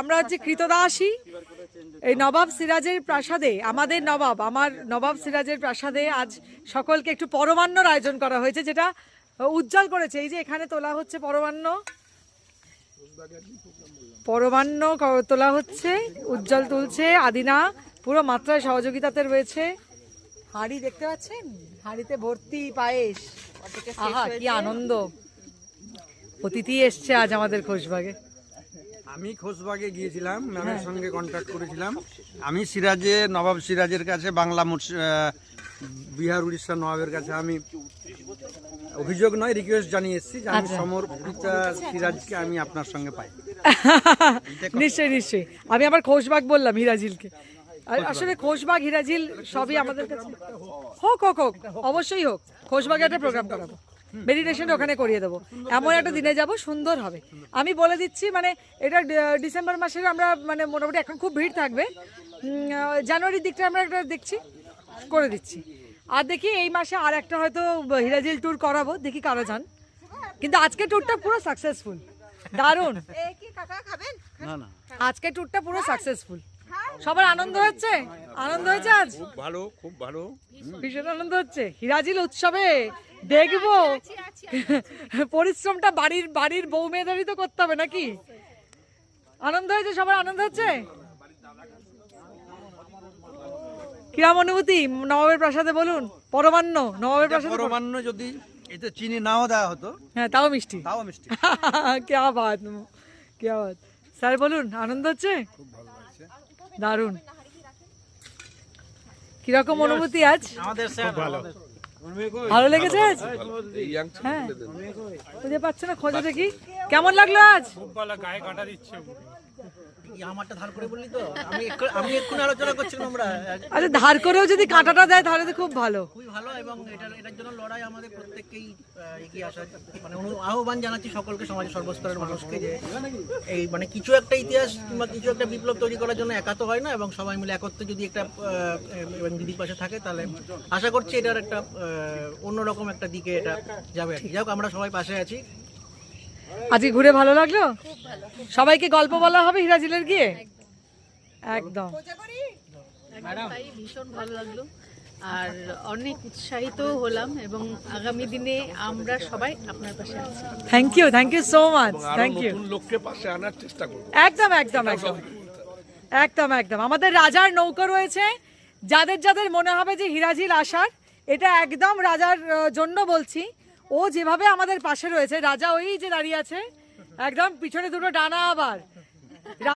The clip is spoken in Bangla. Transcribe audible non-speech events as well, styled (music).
আমরা হচ্ছে কৃতদাসী। এই নবাব সিরাজের প্রাসাদে আমাদের নবাব আমার নবাব সিরাজের প্রাসাদে আজ সকলকে একটু পরমান্নর আয়োজন করা হয়েছে যেটা উজ্জ্বল করেছে। এই যে এখানে তোলা হচ্ছে পরমান্ন। পরমান্ন তোলা হচ্ছে উজ্জ্বল তুলছে আদিনা পুরো মাত্রায় সহযোগিতাতে রয়েছে। হাঁড়ি দেখতে পাচ্ছেন? হাঁড়িতে ভর্তি পায়েস। আহা কি আনন্দ। অতিথি এসছে আজ আমাদের খোশবাগে। আমি খোসবাগে গিয়েছিলাম ম্যামের সঙ্গে কন্ট্যাক্ট করেছিলাম। আমি সিরাজে নবাব সিরাজের কাছে বাংলা বিহার উড়িষ্যা নবাবের কাছে আমি অভিযোগ নয় রিকোয়েস্ট জানিয়ে এসেছি যে আমি সমর্পিতা সিরাজকে আমি আপনার সঙ্গে পাই। (laughs) নিশ্চয়ই নিশ্চয়ই। আমি আবার খোশবাগ বললাম হিরাজিলকে। আসলে খোশবাগ হিরাজিল সবই আমাদের কাছে হোক। হোক হোক অবশ্যই হোক। খোশবাগে একটা প্রোগ্রাম করাবো। মেডিটেশন ওখানে করিয়ে দেবো। এমন একটা দিনে যাব সুন্দর হবে। আমি বলে দিচ্ছি মানে এটা ডিসেম্বর মাসের আমরা মানে মোটামুটি এখন খুব ভিড় থাকবে। জানুয়ারির দিকটা আমরা একটা দেখছি করে দিচ্ছি। আর দেখি এই মাসে আর একটা হয়তো হিরাজিল ট্যুর করাবো দেখি কারা যান। কিন্তু আজকে ট্যুরটা পুরো সাকসেসফুল দারুণ। না না। আজকে ট্যুরটা পুরো সাকসেসফুল সবার আনন্দ হচ্ছে? আনন্দ হয়েছে আজ? ভালো খুব ভালো। ভীষণ আনন্দ হচ্ছে। হিরাজিল উৎসবে দেখব। (laughs) পরিশ্রমটা বাড়ির বাড়ির বউ মেয়েদেরই তো করতে হবে নাকি? আনন্দ হয়েছে? সবার আনন্দ হচ্ছে? কিরাম অনুভূতি? নবাবের প্রাসাদে বলুন। পরমান্ন নবাবের প্রসাদ পরমান্ন যদি এটা চিনি নাও দেওয়া হতো। হ্যাঁ তাও মিষ্টি। তাও মিষ্টি। (laughs) কে আবাদ কে আবাদ। স্যার বলুন আনন্দ হচ্ছে? খুব ভালো লাগছে। দারুণ। কীরকম অনুভূতি আজ? আমাদের স্যার ভালো। ভালো লেগেছে আজ? হ্যাঁ। খুঁজে পাচ্ছে না খোঁজা দেখি। কেমন লাগল আজ? আমারটা ধার করে বললি তো? আমি আমি এক্ষুনি আলোচনা করছিলাম আমরা। আচ্ছা ধার করেও যদি কাঁটাটা দেয় তাহলে তো খুব ভালো। খুবই ভালো এবং এটার এটার জন্য লড়াই আমাদের প্রত্যেককেই এগিয়ে আসা মানে আহ্বান জানাচ্ছি সকলকে সমাজের সর্বস্তরের মানুষকে যে এই মানে কিছু একটা ইতিহাস কিংবা কিছু একটা বিপ্লব তৈরি করার জন্য একা তো হয় না এবং সবাই মিলে একত্রে যদি একটা এবং দিদির পাশে থাকে তাহলে আশা করছি এটার একটা অন্যরকম একটা দিকে এটা যাবে। আর কি যাই হোক আমরা সবাই পাশে আছি। আজকে ঘুরে ভালো লাগল? সবাইকে গল্প বলা হবে হিরাজিলের গিয়ে? একদম। ভীষণ ভালো লাগল। আর অনেক উৎসাহিত হলাম এবং আগামী দিনে আমরা সবাই আপনার পাশে আছি। Thank you thank you so much thank you লোককে পাশে আনার চেষ্টা করব। একদম একদম একদম। একদম। একদম আমাদের রাজার নৌকা রয়েছে। যাদের যাদের মনে হবে যে হিরাজিল আসার এটা একদম রাজার জন্য বলছি। ও যেভাবে আমাদের পাশে রয়েছে, রাজা ওই যে দাঁড়িয়ে আছে, একদম পিছনে দুটো ডানা আবার।